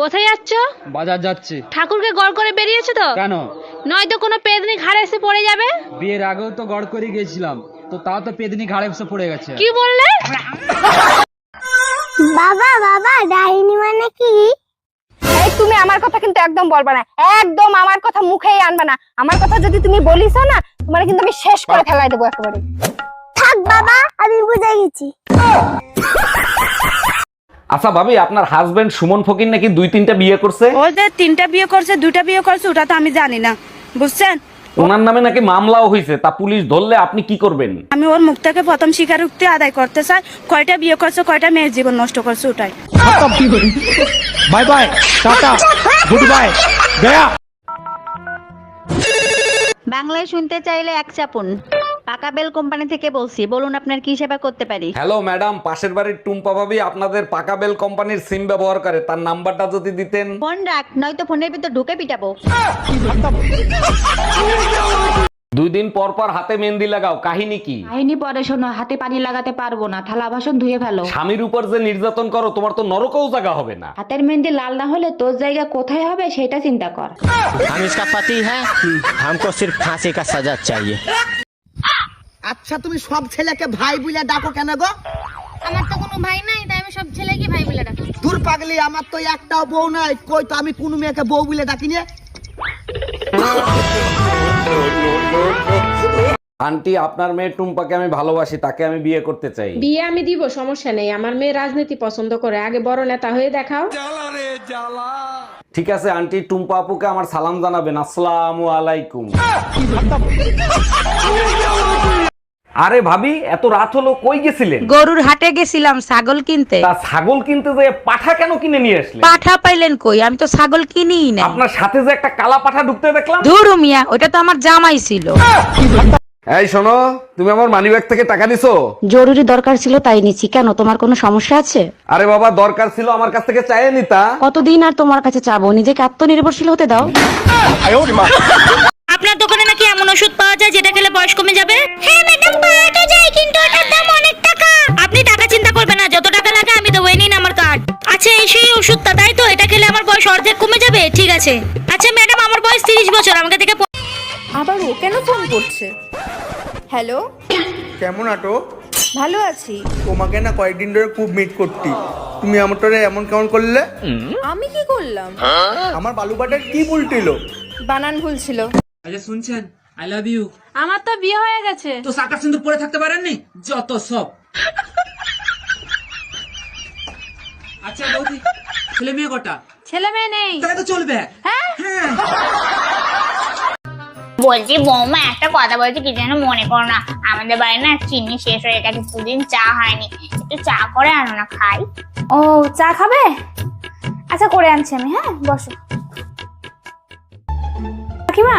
কোথায় যাচ্ছ? বাজার যাচ্ছি। ঠাকুরকে গড় করে বেরিয়েছো তো? কেন? নয়তো কোনো পেদনি ঘাড়ে এসে পড়ে যাবে? বিয়ের আগেও তো গড় করে গিয়েছিলাম। তো তাও তো পেদিনি ঘাড়ে এসে পড়ে গেছে। কি বললে? বাবা বাবা ডাইনি মানে কি? এই তুমি আমার কথা কিন্তু একদম বলবা না। একদম আমার কথা মুখেই আনবা না। আমার কথা যদি তুমি বলিস না তোমার কিন্তু আমি শেষ করে ফেলাই দেবো একেবারে। থাক বাবা আমি বুঝে গেছি। আচ্ছা ভাবি আপনার হাজবেন্ড সুমন ফকির নাকি দুই তিনটা বিয়ে করছে? ও যে তিনটা বিয়ে করছে দুইটা বিয়ে করছে ওটা তো আমি জানি না। বুঝছেন? ওনার নামে নাকি মামলাও হয়েছে তা পুলিশ ধরলে আপনি কি করবেন? আমি ওর মুখ থেকে প্রথম স্বীকারোক্তি আদায় করতে চাই। কয়টা বিয়ে করছে কয়টা মেয়ের জীবন নষ্ট করছে ওটাই। Bye bye tata good bye Gaya. বাংলায় শুনতে চাইলে এক চাপুন। পাকাবেল কোম্পানি থেকে বলছি বলুন আপনার কি সেবা করতে পারি? হ্যালো ম্যাডাম পাশের বাড়ির টুম্পা ভাবি আপনাদের পাকাবেল কোম্পানির সিম ব্যবহার করে তার নাম্বারটা যদি দিতেন। ফোন রাখ নয়তো ফোনের ভিতর ঢুকে পিটাবো। দুই দিন পর পর হাতে মেহেন্দি লাগাও কাহিনী কি? কাহিনী পরে শোনো হাতে পানি লাগাতে পারব না থালা বাসন ধুয়ে ফেলো। স্বামীর উপর যে নির্যাতন করো তোমার তো নরকও জায়গা হবে না। হাতের মেহেন্দি লাল না হলে তোর জায়গা কোথায় হবে সেটা চিন্তা কর। আমি ইসকা পতি হ্যাঁ হামকো সির্ফ ফাঁসি কা সাজা চাইয়ে আচ্ছা তুমি সব ছেলেকে ভাই বলে ডাকো কেন গো? আমার তো কোনো ভাই নাই তাই আমি সব ছেলেকে ভাই বলে ডাকি। দূর পাগলি আমার তো একটাও বউ নাই। কই তো আমি কোন মেয়েকে বউ বলে ডাকিনি আন্টি আপনার মেয়ে টুম্পাকে আমি ভালোবাসি তাকে আমি বিয়ে করতে চাই। বিয়ে আমি দিব সমস্যা নেই। আমার মেয়ে রাজনীতি পছন্দ করে। আগে বড় নেতা হয়ে দেখাও। ঠিক আছে আন্টি টুম্পা আপুকে আমার সালাম জানাবেন। আসসালামু আলাইকুম। আরে ভাবি এত রাত হলো কই গেছিলেন? গরুর হাটে গেছিলাম ছাগল কিনতে। তা ছাগল কিনতে যে পাঠা কেন কিনে নিয়ে আসলেন? পাঠা পাইলেন কই? আমি তো ছাগল কিনিই না আপনার সাথে যে একটা কালা পাঠা ঢুকতে দেখলাম? ধুরু মিয়া ওটা তো আমার জামাই ছিল। এই শোনো তুমি আমার মানিব্যাগ থেকে টাকা দিছো জরুরি দরকার ছিল তাই নিচ্ছি। কেন তোমার কোনো সমস্যা আছে? আরে বাবা দরকার ছিল আমার কাছ থেকে চাইয়ে নিতা। কতদিন আর তোমার কাছে চাবো? নিজেকে আত্মনির্ভরশীল হতে দাও। আপনার দোকানে নাকি এমন ওষুধ পাওয়া যায় যেটা খেলে বয়স কমে যাবে? হ্যাঁ অর্ধেক কমে যাবে? ঠিক আছে। আচ্ছা ম্যাডাম আমার বয়স তিরিশ বছর আমাকে থেকে আবার ও কেন ফোন করছে? হ্যালো? কেমন আটো ভালো আছি। তোমাকে না কয়েকদিন ধরে খুব মিট করতি তুমি আমার তোরে এমন কেমন করলে? আমি কি করলাম? আমার বালুবাটার কি উল্টিল? বানান ভুল ছিল। আচ্ছা শুনছেন? আই লাভ ইউ আমার তো বিয়ে হয়ে গেছে। তো সাকা সিন্দুর পরে থাকতে পারেননি? যত সব। আচ্ছা বৌদি ছেলে মেয়ে কটা? ছেলে মেয়ে নেই। তাহলে তো চলবে। হ্যাঁ? বলছি বৌমা একটা কথা বলছি কি যেন মনে করো না। আমাদের বাড়ি না চিনি শেষ হয়ে গেছে দুদিন চা হয়নি। একটু চা করে আনো না খাই। ও চা খাবে? আচ্ছা করে আনছি আমি হ্যাঁ বসো। কাকিমা?